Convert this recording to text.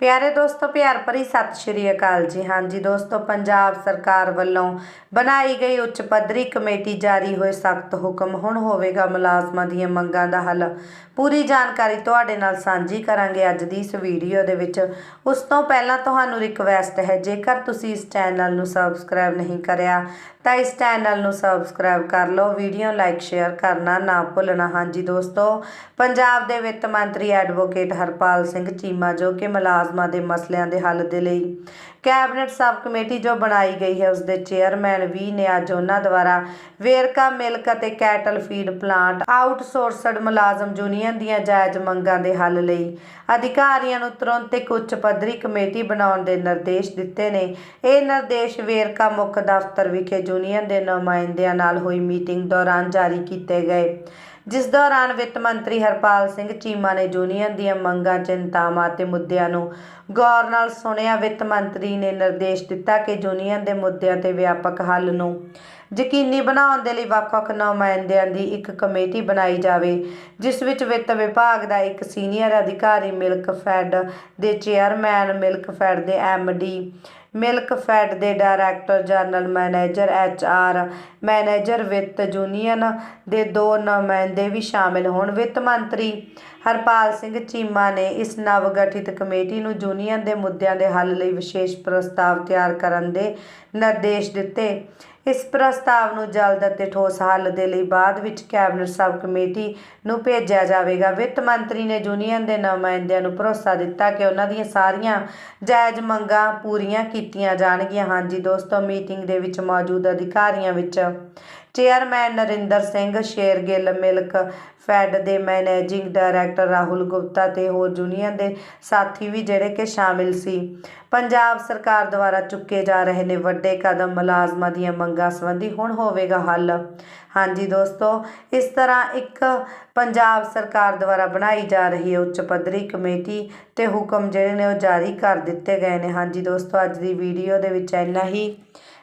ਪਿਆਰੇ ਦੋਸਤੋ, ਪਿਆਰ ਭਰੀ ਸਤਿ ਸ਼੍ਰੀ ਅਕਾਲ ਜੀ। ਹਾਂਜੀ ਦੋਸਤੋ, ਪੰਜਾਬ ਸਰਕਾਰ ਵੱਲੋਂ ਬਣਾਈ ਗਈ ਉੱਚ ਪੱਧਰੀ ਕਮੇਟੀ ਜਾਰੀ ਹੋਏ ਸਖਤ ਹੁਕਮ। ਹੁਣ ਹੋਵੇਗਾ ਮੁਲਾਜ਼ਮਾਂ ਦੀਆਂ ਮੰਗਾਂ ਦਾ ਹੱਲ। ਪੂਰੀ ਜਾਣਕਾਰੀ ਤੁਹਾਡੇ ਨਾਲ ਸਾਂਝੀ ਕਰਾਂਗੇ ਅੱਜ ਦੀ ਇਸ ਵੀਡੀਓ ਦੇ ਵਿੱਚ। ਉਸ ਤੋਂ ਪਹਿਲਾਂ ਤੁਹਾਨੂੰ ਰਿਕਵੈਸਟ ਹੈ, ਜੇਕਰ ਤੁਸੀਂ ਇਸ ਚੈਨਲ ਨੂੰ ਸਬਸਕ੍ਰਾਈਬ ਨਹੀਂ ਕਰਿਆ, ਤਾਂ ਇਸ ਚੈਨਲ ਨੂੰ ਸਬਸਕ੍ਰਾਈਬ ਕਰ ਲਓ। ਵੀਡੀਓ ਲਾਈਕ, ਸ਼ੇਅਰ ਕਰਨਾ ਨਾ ਭੁੱਲਣਾ। ਹਾਂਜੀ ਦੋਸਤੋ, ਪੰਜਾਬ ਦੇ ਵਿੱਤ ਮੰਤਰੀ ਐਡਵੋਕੇਟ ਹਰਪਾਲ ਸਿੰਘ ਚੀਮਾ, ਜੋ ਕਿ ਮੁਲਾਜ਼ਮਾਂ ਦੇ ਮਸਲਿਆਂ ਦੇ ਹੱਲ ਦੇ ਲਈ। ਕੈਬਨਿਟ ਸਬ ਕਮੇਟੀ ਜੋ ਬਣਾਈ ਗਈ ਹੈ ਉਸ ਦੇ ਚੇਅਰਮੈਨ ਵੀ ਨੇ ਅੱਜ ਉਹਨਾਂ ਦੁਆਰਾ ਵੇਰਕਾ ਮਿਲਕ ਅਤੇ ਕੈਟਲ ਫੀਡ ਪਲਾਂਟ ਆਊਟਸੋਰਸਡ ਮੁਲਾਜ਼ਮ ਯੂਨੀਅਨ ਦੀਆਂ ਜਾਇਜ਼ ਮੰਗਾਂ ਦੇ ਹੱਲ ਲਈ। ਅਧਿਕਾਰੀਆਂ ਨੂੰ ਤੁਰੰਤ ਇੱਕ ਉੱਚ ਪੱਧਰੀ ਕਮੇਟੀ ਬਣਾਉਣ ਦੇ ਨਿਰਦੇਸ਼ ਦਿੱਤੇ ਨੇ। ਇਹ ਨਿਰਦੇਸ਼ ਵੇਰਕਾ ਮੁੱਖ ਦਫ਼ਤਰ ਵਿਖੇ ਯੂਨੀਅਨ ਦੇ ਨੁਮਾਇੰਦਿਆਂ ਨਾਲ ਹੋਈ ਮੀਟਿੰਗ ਦੌਰਾਨ ਜਾਰੀ ਕੀਤੇ ਗਏ। ਜਿਸ ਦੌਰਾਨ ਵਿੱਤ ਮੰਤਰੀ ਹਰਪਾਲ ਸਿੰਘ ਚੀਮਾ ਨੇ ਯੂਨੀਅਨ ਦੀਆਂ ਮੰਗਾਂ, ਚਿੰਤਾਵਾਂ ਅਤੇ ਮੁੱਦਿਆਂ ਨੂੰ ਗੌਰ ਨਾਲ ਸੁਣਿਆ। ਵਿੱਤ ਮੰਤਰੀ ਨੇ ਨਿਰਦੇਸ਼ ਦਿੱਤਾ ਕਿ ਯੂਨੀਅਨ ਦੇ ਮੁੱਦਿਆਂ ਤੇ ਵਿਆਪਕ ਹੱਲ ਨੂੰ ਯਕੀਨੀ ਬਣਾਉਣ ਦੇ ਲਈ ਵੱਖ-ਵੱਖ ਨੁਮਾਇੰਦਿਆਂ ਦੀ ਇੱਕ ਕਮੇਟੀ ਬਣਾਈ ਜਾਵੇ, ਜਿਸ ਵਿੱਚ ਵਿੱਤ ਵਿਭਾਗ ਦਾ ਇੱਕ ਸੀਨੀਅਰ ਅਧਿਕਾਰੀ ਮਿਲਕ ਫੈਡ ਦੇ ਚੇਅਰਮੈਨ ਮਿਲਕ ਫੈਡ ਦੇ ਡੀ ਮਿਲਕ ਫੈਡ ਦੇ director general manager H R manager ਵਿੱਤ ਯੂਨੀਅਨ ਦੇ ਦੋ ਨੁਮਾਇੰਦੇ ਵੀ ਸ਼ਾਮਿਲ ਹੋਣ। ਵਿੱਤ ਮੰਤਰੀ ਹਰਪਾਲ ਸਿੰਘ ਚੀਮਾ ਨੇ ਇਸ ਨਵ ਗਠਿਤ ਕਮੇਟੀ ਨੂੰ ਯੂਨੀਅਨ ਦੇ ਮੁੱਦਿਆਂ ਦੇ ਹੱਲ ਲਈ ਵਿਸ਼ੇਸ਼ ਪ੍ਰਸਤਾਵ ਤਿਆਰ ਕਰਨ ਦੇ ਨਿਰਦੇਸ਼ ਦਿੱਤੇ। ਇਸ ਪ੍ਰਸਤਾਵ ਨੂੰ ਜਲਦ ਅਤੇ ਠੋਸ ਹੱਲ ਦੇ ਲਈ ਬਾਅਦ ਵਿੱਚ ਕੈਬਨਿਟ ਸਬ ਕਮੇਟੀ ਨੂੰ ਭੇਜਿਆ ਜਾਵੇਗਾ। ਵਿੱਤ ਮੰਤਰੀ ਨੇ ਯੂਨੀਅਨ ਦੇ ਨੁਮਾਇੰਦਿਆਂ ਨੂੰ ਭਰੋਸਾ ਦਿੱਤਾ ਕਿ ਉਹਨਾਂ ਦੀਆਂ ਸਾਰੀਆਂ ਜਾਇਜ਼ ਮੰਗਾਂ ਪੂਰੀਆਂ ਕੀਤੀਆਂ ਜਾਣਗੀਆਂ। ਹਾਂਜੀ ਦੋਸਤੋ, ਮੀਟਿੰਗ ਦੇ ਵਿੱਚ ਮੌਜੂਦ ਅਧਿਕਾਰੀਆਂ ਵਿੱਚ chairman Narinder Singh Shergill milk fed ਦੇ ਮੈਨੇਜਿੰਗ ਡਾਇਰੈਕਟਰ ਰਾਹੁਲ ਗੁਪਤਾ ਤੇ ਹੋਰ ਯੂਨੀਅਨ ਦੇ ਸਾਥੀ ਵੀ ਜਿਹੜੇ ਕਿ ਸ਼ਾਮਿਲ ਸੀ। ਪੰਜਾਬ ਸਰਕਾਰ ਦੁਆਰਾ ਚੁੱਕੇ ਜਾ ਰਹੇ ਨੇ ਵੱਡੇ ਕਦਮ, ਮੁਲਾਜ਼ਮਾਂ ਦੀਆਂ ਮੰਗਾਂ ਸੰਬੰਧੀ ਹੁਣ ਹੋਵੇਗਾ ਹੱਲ। ਹਾਂਜੀ ਦੋਸਤੋ, ਇਸ ਤਰ੍ਹਾਂ ਇੱਕ ਪੰਜਾਬ ਸਰਕਾਰ ਦੁਆਰਾ ਬਣਾਈ ਜਾ ਰਹੀ ਹੈ ਉੱਚ ਪੱਧਰੀ ਕਮੇਟੀ ਤੇ ਹੁਕਮ ਜਿਹੜੇ ਨੇ ਉਹ ਜਾਰੀ ਕਰ ਦਿੱਤੇ ਗਏ ਨੇ। ਹਾਂਜੀ ਦੋਸਤੋ, ਅੱਜ ਦੀ ਵੀਡੀਓ ਦੇ ਵਿੱਚ ਇੰਨਾ ਹੀ।